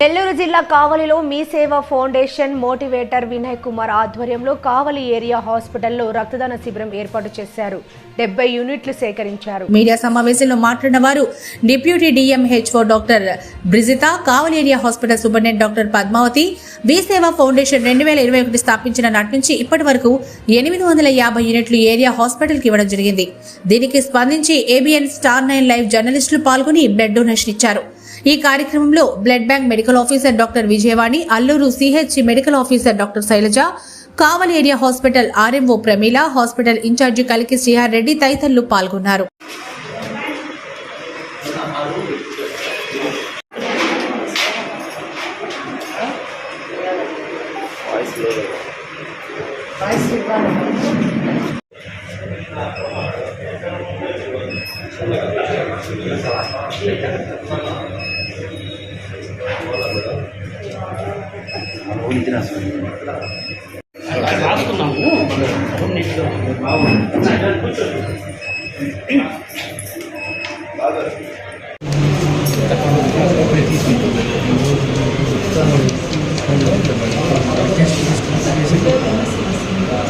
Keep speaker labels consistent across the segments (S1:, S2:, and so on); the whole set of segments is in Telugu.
S1: నెల్లూరు జిల్లా కావలిలో మీ సేవ ఫౌండేషన్ మోటివేటర్ వినయ్ కుమార్ ఆధ్వర్యంలో కావలి ఏరియా హాస్పిటల్లో రక్తదాన శిబిరం ఏర్పాటు చేశారు. డెబ్బై యూనిట్లు సేకరించారు.
S2: మీడియా సమావేశంలో మాట్లాడిన వారు deputy DMHO doctor Brigitha Kavali area hospital superintendent doctor Padmavathi Mee Seva foundation రెండు వేల ఇరవై ఒకటి స్థాపించిన నాటి నుంచి ఇప్పటి వరకు ఎనిమిది వందల యాభై యూనిట్లు ఏరియా హాస్పిటల్కి ఇవ్వడం జరిగింది. దీనికి స్పందించి ఏబిఎన్ స్టార్ నైన్ లైవ్ జర్నలిస్టులు పాల్గొని బ్లడ్ డొనేషన్ ఇచ్చారు. ఈ కార్యక్రమంలో blood bank medical officer doctor Vijayavani Alluru CH medical officer doctor Sailaja Kavali area hospital RMO Pramila hospital incharge Kaliki Srihar Reddy తదితరులు పాల్గొన్నారు.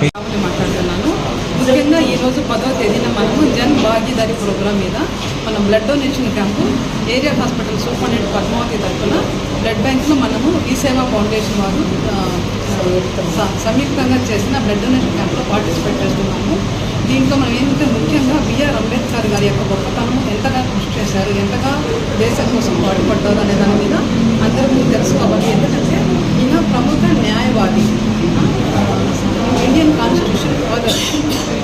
S3: కాబట్టి మాట్లాడుతున్నాను. ముఖ్యంగా ఈరోజు పదవ తేదీన మనము జన్ భాగీదారి ప్రోగ్రాం మీద మనం blood donation camp area hospital superintendent Padmavathi తరఫున బ్లడ్ బ్యాంక్లో మనము ఈ సేవా ఫౌండేషన్ వారు స- సంయుక్తంగా చేసిన బ్లడ్ డొనేషన్ క్యాంప్లో పార్టిసిపేట్ చేస్తున్నాము. దీంట్లో మనం ఏంటంటే ముఖ్యంగా బిఆర్ అంబేద్కర్ గారి యొక్క గొప్పతనం ఎంతగా కృషి చేశారు ఎంతగా దేశం కోసం పాటుపడ్డారు అనే దాని మీద అందరూ తెలుసుకోవాలి. ఎందుకంటే ఈయన ప్రముఖ న్యాయవాది ఆ, ఇండియన్ కాన్స్టిట్యూషన్ ఫాదర్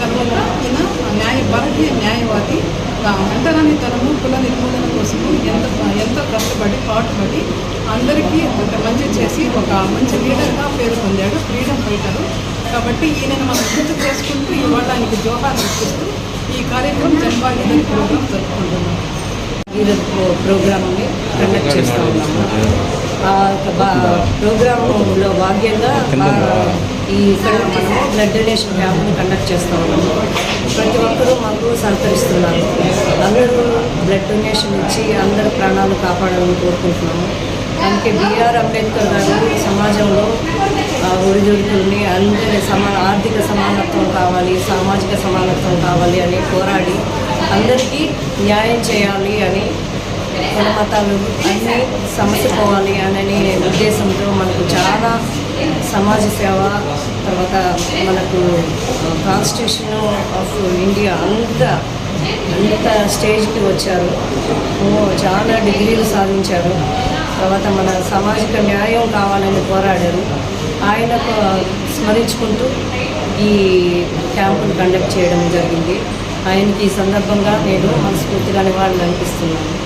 S3: తర్వాత ఈయన న్యాయ భారతీయ న్యాయవాది ఆ, అంటరానితనము కుల నిర్మూలన కోసము ఎంత ఎంత కష్టపడి పాటుపడి అందరికీ ఒక మంచి చేసి ఒక మంచి లీడర్గా పేరు పొందాడు ఫ్రీడమ్ ఫైటరు. కాబట్టి ఈయనను మనం గుర్తు చేసుకుంటూ ఇవాళ ఆయనకి జోహార్ అర్పిస్తూ ఈ కార్యక్రమం జన్మభాగ్యత ప్రోగ్రాం జరుపుకుంటున్నాం.
S4: ఈరోజు ప్రో- ప్రోగ్రామ్ని కండక్ట్ చేస్తూ ఉన్నాము. ఆ యొక్క బా- ప్రోగ్రాంలో భాగ్యంగా ఈ ఇక్కడ మనము బ్లడ్ డొనేషన్ క్యాంప్ని కండక్ట్ చేస్తూ ఉన్నాము. ప్రతి ఒక్కరూ మాకు సహకరిస్తున్నారు. అందరూ బ్లడ్ డొనేషన్ ఇచ్చి అందరి ప్రాణాలు కాపాడాలని కోరుకుంటున్నాము. అందుకే బిఆర్ అంబేద్కర్ గారు సమాజంలో ఆ, ఒడిదుడుకుల్ని అందరి సమా ఆర్థిక సమానత్వం కావాలి సామాజిక సమానత్వం కావాలి అని పోరాడి అందరికీ న్యాయం చేయాలి అని కులమతాలు అన్నీ అన్నీ సమసిపోవాలి అనని ఉద్దేశంతో మనకు చాలా సమాజ సేవ తర్వాత మనకు కాన్స్టిట్యూషన్ ఆఫ్ ఇండియా అంత అంత స్టేజ్కి వచ్చారు. చాలా డిగ్రీలు సాధించారు. తర్వాత మన సామాజిక న్యాయం కావాలని పోరాడారు. ఆయనకు స్మరించుకుంటూ ఈ క్యాంపును కండక్ట్ చేయడం జరిగింది. ఆయనకి ఈ సందర్భంగా నేను మనస్ఫూర్తిగా నివాళులు అనిపిస్తున్నాను